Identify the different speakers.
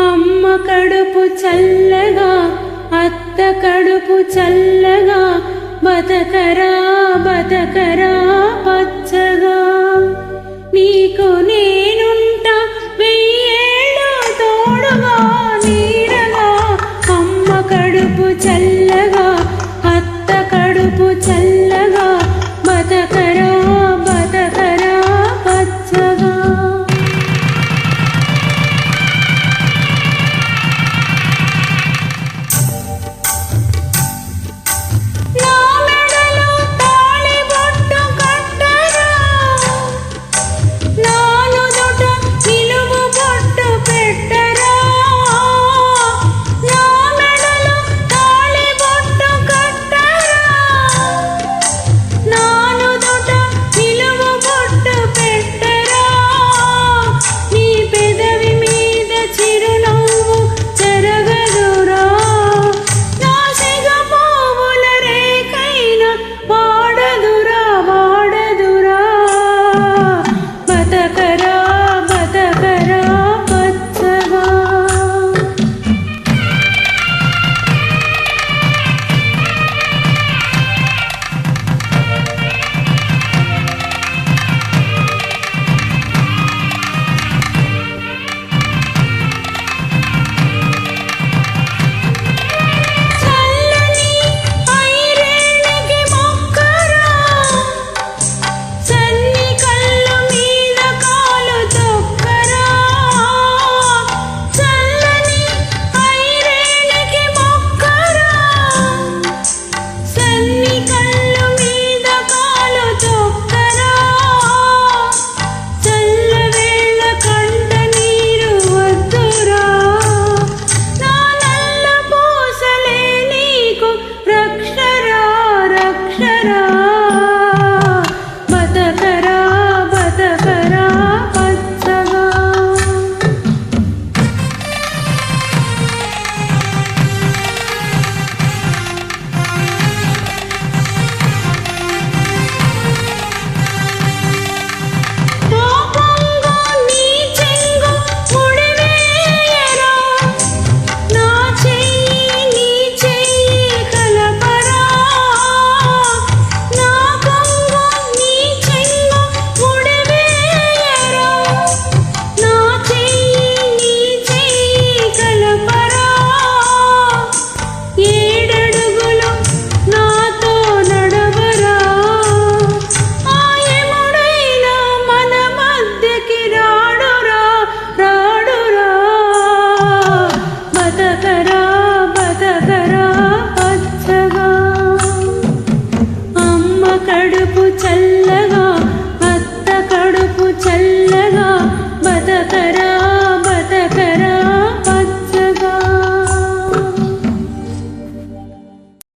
Speaker 1: అమ్మ కడుపు చల్లగా అత్త కడుపు చల్లగా బతకరా బతకరా పచ్చగా.